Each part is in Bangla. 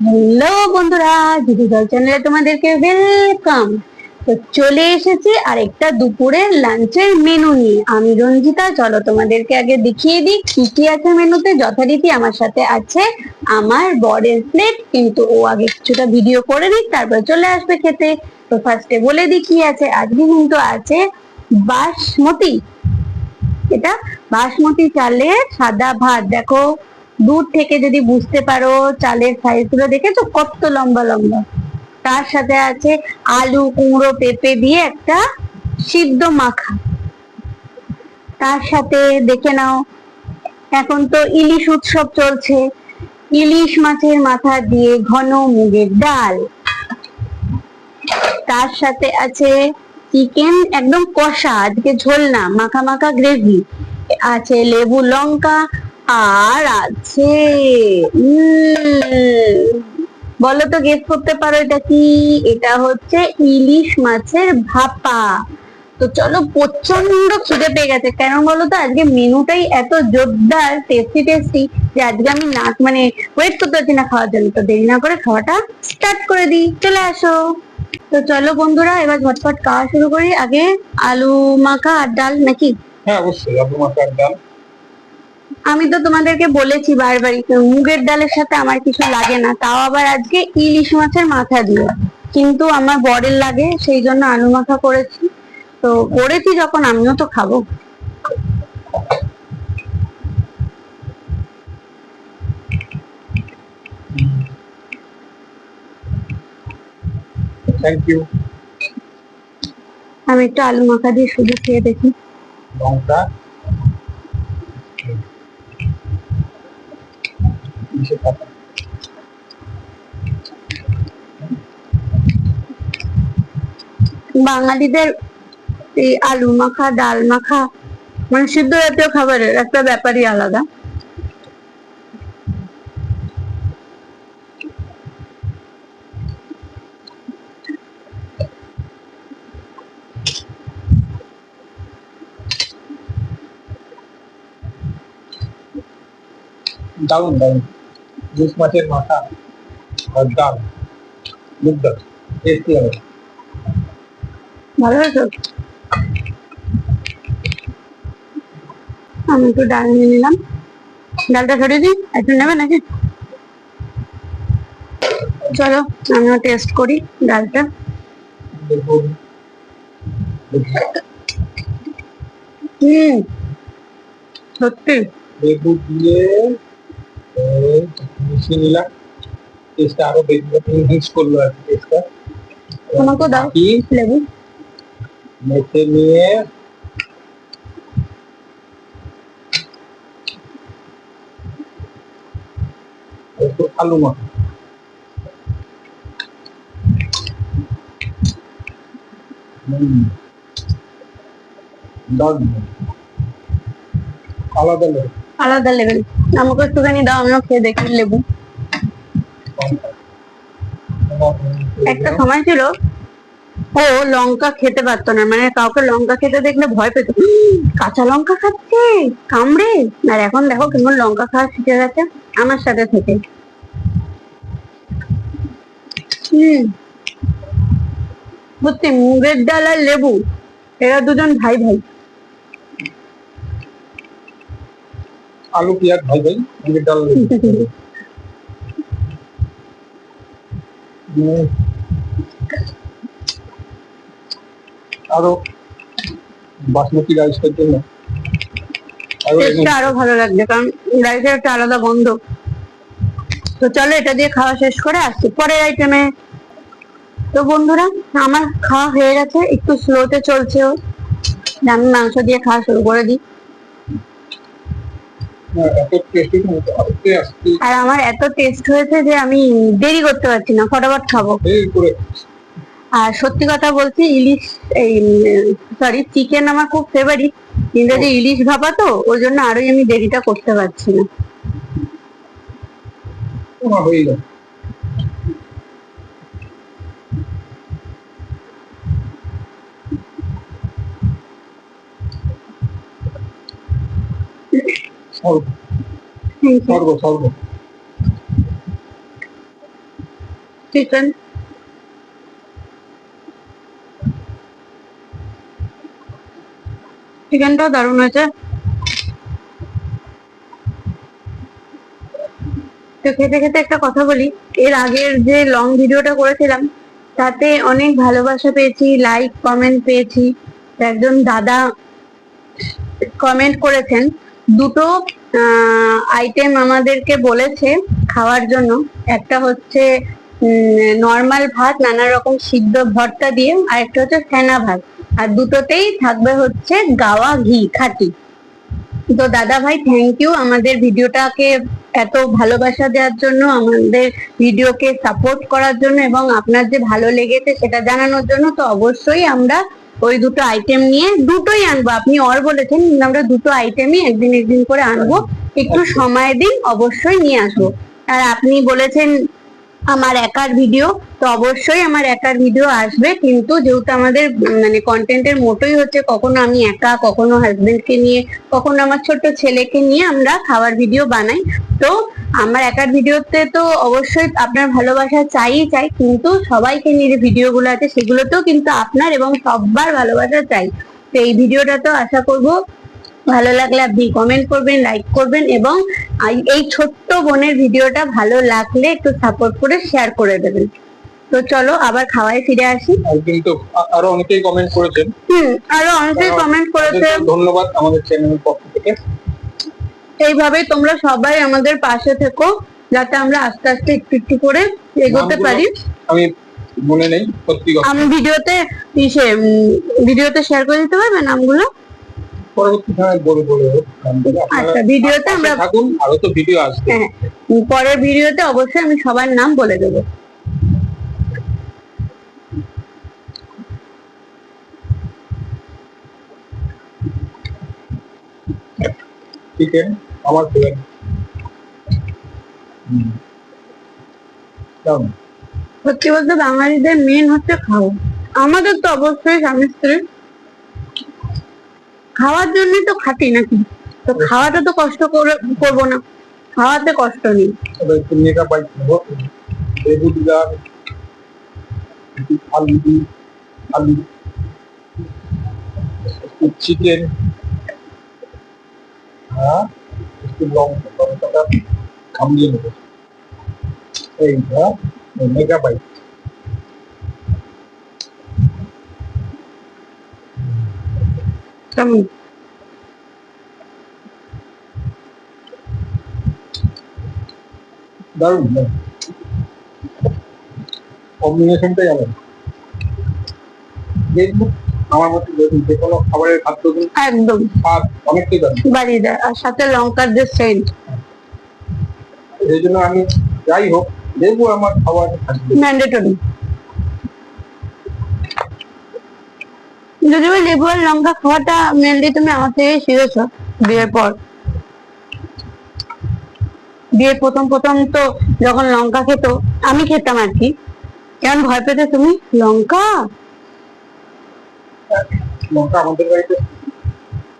হ্যালো বন্ধুরা, দিদি চ্যানেলে তোমাদেরকে ওয়েলকাম তো চলে এসেছি আরেকটা দুপুরের লাঞ্চের মেনু নিয়ে। আমি রঞ্জিতা, চলো তোমাদেরকে আগে দেখিয়ে দিই কি কি আছে মেনুতে যথারীতি আমার সাথে আছে আমার বরের প্লেট কিন্তু ও আগে কিছুটা ভিডিও করে নিক, তারপর চলে আসবে খেতে। তো ফার্স্টে বলে দিই কি আছে। আজকে কিন্তু আছে বাসমতি। এটা বাসমতি চালের সাদা ভাত। দেখো দূর থেকে যদি বুঝতে পারো চালের সাইজগুলো দেখেছ? কত লম্বা লম্বা। তার সাথে আছে আলু, কুমড়ো, পেঁপে দিয়ে একটা সিদ্ধ মাখা। তার সাথে দেখে নাও, এখন তো ইলিশ উৎসব চলছে। ইলিশ মাছের মাথা দিয়ে ঘন মুগের ডাল। তার সাথে আছে চিকেন, একদম কষা, আজকে ঝোল না মাখা মাখা গ্রেভি আছে লেবু, লঙ্কা আর আছে। বলো তো গেস করতে পারো এটা কি? এটা হচ্ছে ইলিশ মাছের ভাপা। তো চলো প্রচণ্ড খিদে পেয়ে গেছে। কেন বলো তো? আজকে মেনুটাই এত জোরদার টেস্টি টেস্টি যে আজকে আমি না মানে ওয়েট করতে পারছি না খাওয়ার জন্য। তো দেরি না করে খাওয়াটা স্টার্ট করে দিই। চলে আসো। তো চলো বন্ধুরা, এবার ঝটপট খাওয়া শুরু করি। আগে আলু মাখা আর ডাল, নাকি? হ্যাঁ অবশ্যই। আলু মাখার ডাল। আমি তো তোমাদেরকে বলেছি বারবারই মুগের ডালের সাথে আমার কিছু লাগে না। তাও আবার আজকে ইলিশ মাছের মাথা দিয়ে। কিন্তু আমার বরের লাগে সেই জন্য আলু মাখা করেছি। তো করেছি যখন আমিও তো খাব। থ্যাংক ইউ আমি একটু আলু মাখা দিয়ে শুধু খেয়ে দেখি। লঙ্কা। কিসের পাতা? বাঙালিদের এই আলু মাখা, ডাল মাখা মানে সিদ্ধ জাতীয় খাবারের একটা ব্যাপারই আলাদা দারুণ দারুণ ইলিশ মাছের মাথা আর ডাল মুগ ডাল টেস্টি হবে ভালো হয়েছে আমি একটু ডাল নিয়ে নিলাম ডালটা সরিয়ে দিই একটু নেবে নাকি চলো আমিও টেস্ট করি ডালটা দেখুন হুম সত্যি লেবু দিয়ে এই মিশিয়ে নিলাম টেস্টটা আরও বেশি মিক্স করল আর কি টেস্টটা আমাকেও দাও কি লেবু। মেখে নিয়ে একটু আলু মাখা আলাদা লেবু। আলাদা লেভেল আমাকে একটুখানি দাও, আমিও খেয়ে দেখি লেবু। একটা সময় ছিল, ও লঙ্কা খেতে পারতো না মানে কাউকে লঙ্কা খেতে দেখলে ভয় পেত। কাঁচা লঙ্কা খাচ্ছে, কামড়ে। আর এখন দেখো কেমন লঙ্কা খাওয়া শিখে গেছে, আমার সাথে থেকে। হম। সত্যি মুগের ডাল আর লেবু, এরা দুজন ভাই ভাই। আলু পেঁয়াজ ভাই ভাই মুগের ডাল আরও বাসমতি রাইসের জন্য আরও আরও ভালো লাগবে কারণ রাইসের একটা আলাদা গন্ধ। তো চলো এটা দিয়ে খাওয়া শেষ করে আসছি। পরের আইটেমে তো বন্ধুরা আমার খাওয়া হয়ে গেছে। একটু স্লোতে চলছে ও। আমি মাংস দিয়ে খাওয়া শুরু করে দিই হ্যাঁ, এত টেস্টি আস্তে আস্তে আর আমার এত টেস্ট হয়েছে যে আমি দেরি করতে পারছি না ফটাফট খাব। আর সত্যি কথা বলছি ইলিশ এই সরি চিকেন আমার খুব ফেভারিট কিন্তু যে ইলিশ ভাপা তো ওই জন্য আরোই আমি দেরিটা করতে পারছি না। হয়ে গেল চিকেন দারুণ হয়েছে। তো খেতে খেতে একটা কথা বলি। এর আগের যে লং ভিডিওটা করেছিলাম, তাতে অনেক ভালোবাসা পেয়েছি লাইক কমেন্ট পেয়েছি। একজন দাদা কমেন্ট করেছেন। দুটো আইটেম আমাদেরকে বলেছে খাওয়ার জন্য। একটা হচ্ছে নর্মাল ভাত, নানা রকম সিদ্ধ ভর্তা দিয়ে, আর একটা হচ্ছে ফেনা ভাত। আর দুটোতেই থাকবে হচ্ছে গাওয়া ঘি, খাটি। তো দাদা ভাই থ্যাংক ইউ আমাদের ভিডিওটাকে এত ভালোবাসা দেওয়ার জন্য, আমাদের ভিডিওকে সাপোর্ট করার জন্য, এবং আপনার যে ভালো লেগেছে সেটা জানানোর জন্য, তো অবশ্যই আমরা ওই দুটো আইটেম নিয়ে দুটোই আনব। আপনি অর বলেছেন কিন্তু আমরা দুটো আইটেমই একদিন একদিন করে আনব। একটু সময় দিন, অবশ্যই নিয়ে আসব। আর আপনি বলেছেন আমার একার ভিডিও তো অবশ্যই আমার একার ভিডিও আসবে। কিন্তু যেহেতু আমাদের মানে কন্টেন্টের মোটোই হচ্ছে কখনো আমি একা, কখনো হাজবেন্ডকে নিয়ে, কখনো আমার ছোট্ট ছেলেকে নিয়ে আমরা খাওয়ার ভিডিও বানাই। তো আমার একার ভিডিওতে তো অবশ্যই আপনার ভালোবাসা চাই চাই, কিন্তু সবাইকে নিয়ে যে ভিডিওগুলো আছে, সেগুলোতেও কিন্তু আপনার এবং সবার ভালোবাসা চাই। তো এই ভিডিওটা তো আশা করব ভালো লাগলে আপনি কমেন্ট করবেন লাইক করবেন এবং এই ছোট্ট বোনের ভিডিওটা ভালো লাগলে একটু সাপোর্ট করে শেয়ার করে দেবেন। তো চলো আবার খাওয়ায় ফিরে আসি। কিন্তু আরও অনেকেই কমেন্ট করেছেন। হুম আরও অনেকেই কমেন্ট করেছে। ধন্যবাদ আমাদের চ্যানেলের পক্ষ থেকে। এইভাবেই তোমরা সবাই আমাদের পাশে থেকো যাতে আমরা আস্তে আস্তে একটু একটু করে এগোতে পারি। আমি মনে নেই সত্যি আমি ভিডিওতে ভিডিওতে শেয়ার করে দিতে পারবে নামগুলো? পরবর্তী সময় বলে বলে আচ্ছা ভিডিওতে আমরা থাকুন আরও তো ভিডিও আসবে। হ্যাঁ পরের ভিডিওতে অবশ্যই আমি সবার নাম বলে দেবো। চিকেন আমার সত্যি বলতে বাঙালিদের মেন হচ্ছে খাওয়া। আমাদের তো অবশ্যই স্বামী স্ত্রী। খাওয়ার জন্যই তো খাটি নাকি? তো খাওয়াটা তো কষ্ট করে, করব না। খাওয়াতে কষ্ট নেই। আলু চিকেন হ্যাঁ একটু লঙ্কা নেব। এইটা মেগা বাইক দারুণ কম্বিনেশনটাই আলাদা। আমার মতো দেখুন যে কোনো খাবারের খাদ্য একদম। স্বাদ অনেকটাই দারুণ। বাড়িয়ে দেয় আর সাথে লঙ্কার যে সেন্ট সেই জন্য আমি যাই হোক দেখব আমার খাবার ম্যান্ডেটরি যদি ওই লেবু আর লঙ্কা খাওয়াটা মেনলি তুমি আমার থেকে শিখেছো বিয়ের পর। বিয়ের প্রথম প্রথম তো যখন লঙ্কা খেত আমি খেতাম আর কি। কেমন ভয় পেতে তুমি লঙ্কা? লঙ্কা আমাদের বাড়িতে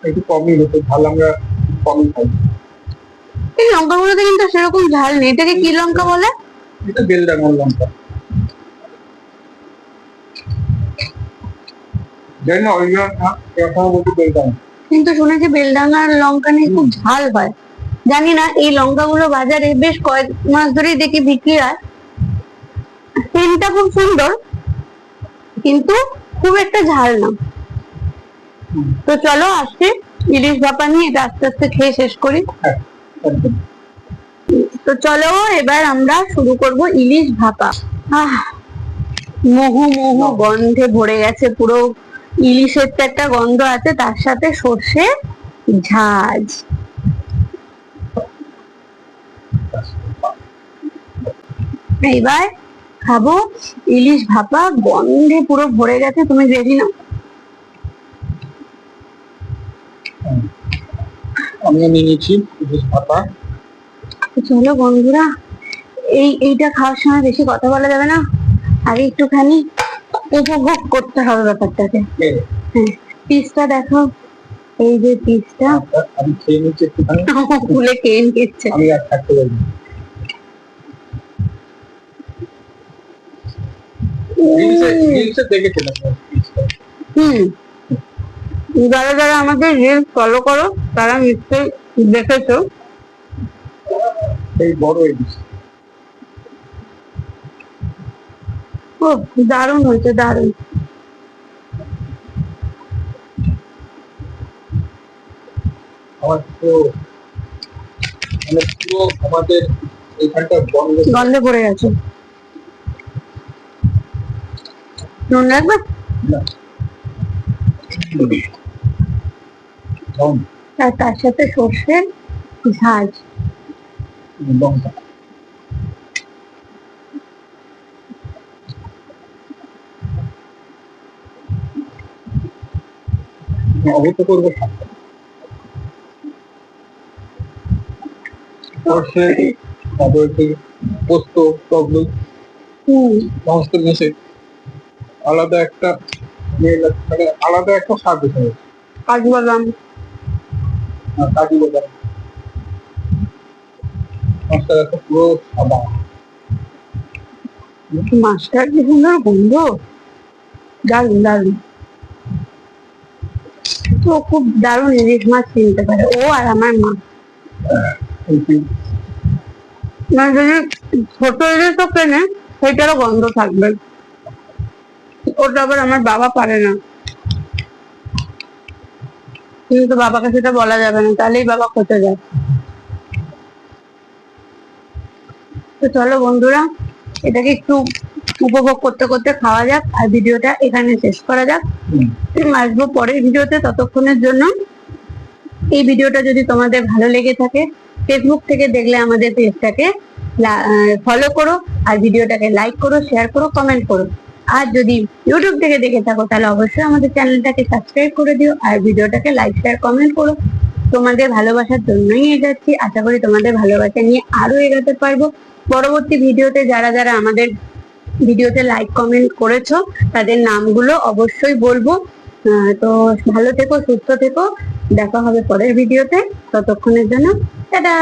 একটু কমই হতো ঝাল আমরা কমই খাই। এই লঙ্কাগুলোতে কিন্তু সেরকম ঝাল নেই। এটাকে কি লঙ্কা বলে? এটা বেলডাঙ্গার লঙ্কা। জানি না অরিজিনাল না এরকম বলতে বেলডাঙ্গা কিন্তু শুনেছি বেলডাঙ্গার লঙ্কা নিয়ে খুব ঝাল হয়। জানি না এই লঙ্কাগুলো বাজারে বেশ কয়েক মাস ধরেই দেখি বিক্রি হয়। সেন্টটা খুব সুন্দর কিন্তু খুব একটা ঝাল না। তো চলো আজকে ইলিশ ভাপা নিয়ে এটা আস্তে আস্তে খেয়ে শেষ করি। হ্যাঁ তো চলো এবার আমরা শুরু করব ইলিশ ভাপা। আহ মোহো মোহো গন্ধে ভরে গেছে পুরো ইলিশের তো একটা গন্ধ আছে তার সাথে সর্ষে ঝাঁজ। এইবার খাব ইলিশ ভাপা গন্ধে পুরো ভরে গেছে তুমি রেডি না আমিও নিয়ে নিয়েছি ইলিশ ভাপা। চলো বন্ধুরা এই এইটা খাওয়ার সময় বেশি কথা বলা যাবে না। আগে একটুখানি উপভোগ করতে হবে ব্যাপারটাকে। হ্যাঁ পিসটা দেখো। এই যে পিসটা আমি খেয়ে নিচ্ছি খুলে কেন কিচ্ছে আমি আর থাকতে পারি হুম। যারা যারা আমাদের রিলস ফলো করো তারা নিশ্চয়ই দেখেছ। এই বড় ইলিশ ও দারুণ হয়েছে দারুণ। মানে পুরো আমাদের এইখানটা গন্ধে পড়ে গেছে। নুন লাগবে আর তার সাথে সর্ষের ঝাঁজ। লঙ্কা। অবশ্য করব। সর্ষে তারপর হচ্ছে পোস্ত সমস্ত আলাদা একটা মানে আলাদা একটা স্বাদ গেছে। কাজু বাদাম। আর কাজু বাদাম। পুরো সাদা। মাছটার কি সুন্দর গন্ধ দারুণ দারুণ তো খুব দারুণ ইলিশ মাছ চিনতে পারে। ও আর আমার মা। যদি ছোট ইলিশও কেনে সেটারও গন্ধ থাকবে। ওটা আবার আমার বাবা পারে না। কিন্তু বাবাকে সেটা বলা যাবে না, তাহলেই বাবা খোঁজে যায়। তো চলো বন্ধুরা, এটাকে একটু উপভোগ করতে করতে খাওয়া যাক আর ভিডিওটা এখানে শেষ করা যাক। আসব পরের ভিডিওতে ততক্ষণের জন্য। এই ভিডিওটা যদি তোমাদের ভালো লেগে থাকে ফেসবুক থেকে দেখলে আমাদের পেজটাকে ফলো করো আর ভিডিওটাকে লাইক করো শেয়ার করো কমেন্ট করো। আর যদি ইউটিউব থেকে দেখে থাকো তাহলে অবশ্যই আমাদের চ্যানেলটাকে সাবস্ক্রাইব করে দিও আর ভিডিওটাকে লাইক শেয়ার কমেন্ট করো। তোমাদের ভালোবাসার জন্যই এগাচ্ছি। আশা করি তোমাদের ভালোবাসা নিয়ে আরও এগাতে পারব। পরবর্তী ভিডিওতে যারা যারা আমাদের ভিডিওতে লাইক কমেন্ট করেছ, তাদের নামগুলো অবশ্যই বলব। তো ভালো থেকো, সুস্থ থেকো। দেখা হবে পরের ভিডিওতে। ততক্ষণের জন্য, টাটা!